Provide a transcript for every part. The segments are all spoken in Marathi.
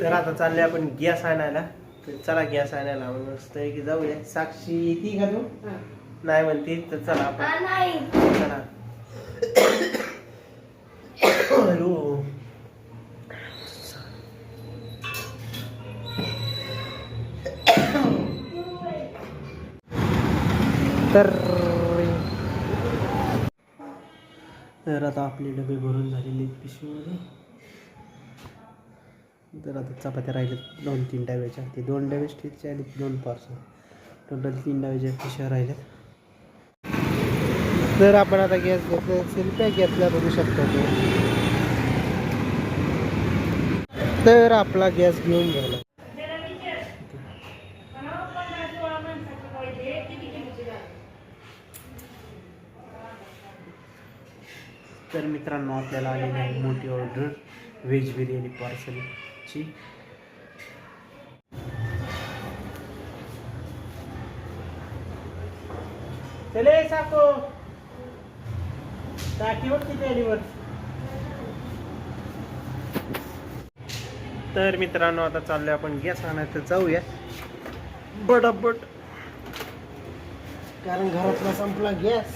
तर आता चालले आपण गॅस आणायला. तर चला गॅस आणायला. मस्त की जाऊया. साक्षी येते का तू? नाही म्हणते. तर चला आपण. चला. हॅलो. तर तर आता आपले डबे भरून झालेले पिशवीमध्ये. तर आता चपात्या राहिल्यात दोन तीन डब्याच्या ते दोन डबे स्टीलचे आणि दोन पार्सल टोटल तीन डब्याच्या पिशव्या राहिल्यात तर आपण आता गॅस घेतला असेल पॅक घेतला बघू शकतो तो तर आपला गॅस घेऊन गेला. तर मित्रांनो आपल्याला आलेली आहे मोठी ऑर्डर व्हेज बिर्याणी पार्सल पार्सलची चले साको टाकीवर किती आली वर तर मित्रांनो आता चाललोय आपण गॅस आणायला जाऊया. बटाबट कारण घरातला संपला गॅस.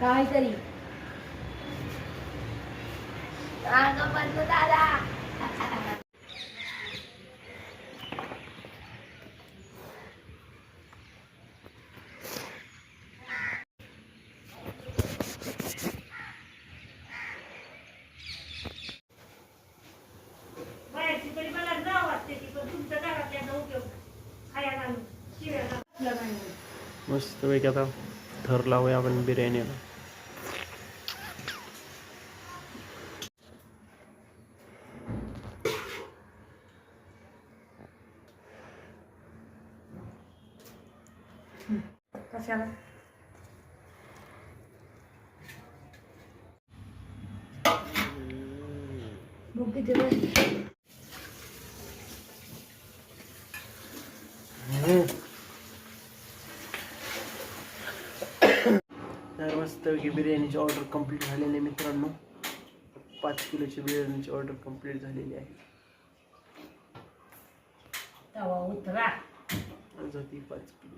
काहीतरी. दादा बाहेरची तरी मला जावं वाटते ती पण तुमच्या घरात याचा उपयोग खाया घालून शिव्या घालून. नाही मस्त पैकी आता थर लावूया आपण बिर्याणीला. कशाला? किती तर मस्त बिर्याणीची ऑर्डर कंप्लीट झालेली आहे मित्रांनो. पाच किलोची बिर्याणीची ऑर्डर कंप्लीट झालेली आहे. पाच किलो?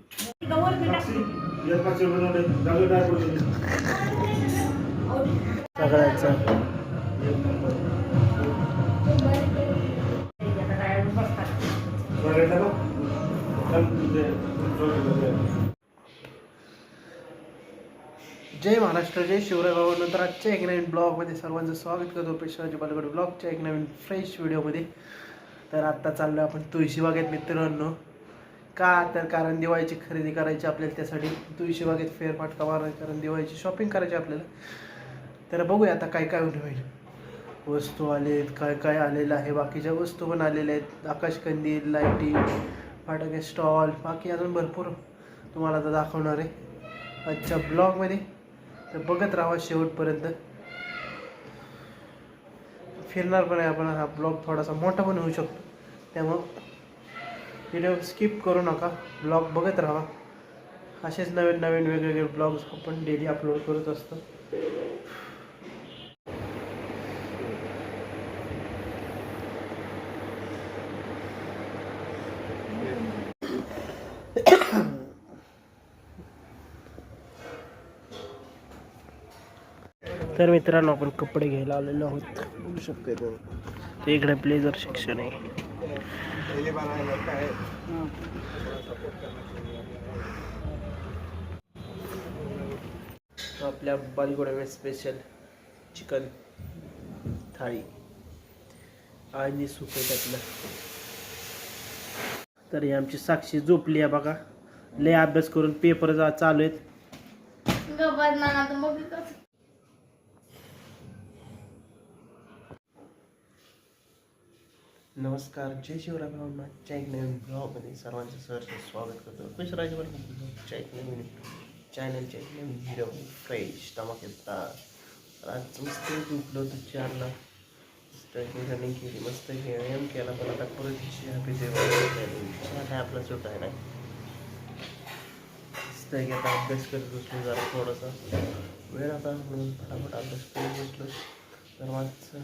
सगळ्याचा. जय महाराष्ट्र जय शिवराय बाबा. नंतर आजच्या एक नवीन ब्लॉगमध्ये सर्वांचं स्वागत करतो. पेशवाजी बालगड ब्लॉगच्या एक नवीन फ्रेश व्हिडिओमध्ये तर आत्ता चाललो आपण तुळशीबागेत मित्रांनो. का तर कारण दिवाळीची खरेदी करायची आपल्याला त्यासाठी. तुळशीबागेत फेरफाटका मारायची कारण दिवाळीची शॉपिंग करायची आपल्याला. तर बघूया आता काय काय होईल. होईल वस्तू आलेत काय काय आलेलं आहे. बाकीच्या वस्तू पण आलेल्या आहेत. आकाशकंदील लाईटी फाटाके स्टॉल बाकी अजून भरपूर तुम्हाला आता दाखवणार आहे. आजच्या ब्लॉगमध्ये तर बघत राहा शेवटपर्यंत. फिरणार पण आहे आपण हा ब्लॉग थोडासा मोठा पण होऊ शकतो. त्यामुळं व्हिडिओ स्किप करू नका ब्लॉग बघत राहा. असेच नवीन नवीन वेगवेगळे ब्लॉग्स आपण डेली अपलोड करत असतो. तर मित्रांनो आपण कपडे घ्यायला आलेलो आहोत. बघू शकतो तुम्ही. ते इकडे ब्लेझर सेक्शन आहे. आपल्या बालगोड्यामध्ये स्पेशल चिकन थाळी. आणि सूप आहे त्यातलं. तर ही आमची साक्षी झोपली आहे बघा. लय अभ्यास करून पेपर जा चालू आहेत गप्पा ना आता मग कसं नमस्कार जय शिवराम भावनाच्या एक नवीन ब्लॉगमध्ये सर्वांचं सहर्ष स्वागत करतो. खुश राजवर ब्लॉगच्या एक नवीन चॅनलच्या एक नवीन हिरो फ्रेश धमाकेदार. तर आज मस्त झोपलो होतो चारला मस्त रनिंग केली मस्त व्यायाम केला पण आता परत हॅपी देवा आपला सुट आहे ना? मस्त की आता अभ्यास करत बसलो जरा थोडासा. वेळ आता म्हणून फटाफट अभ्यास करत बसलो तर माझं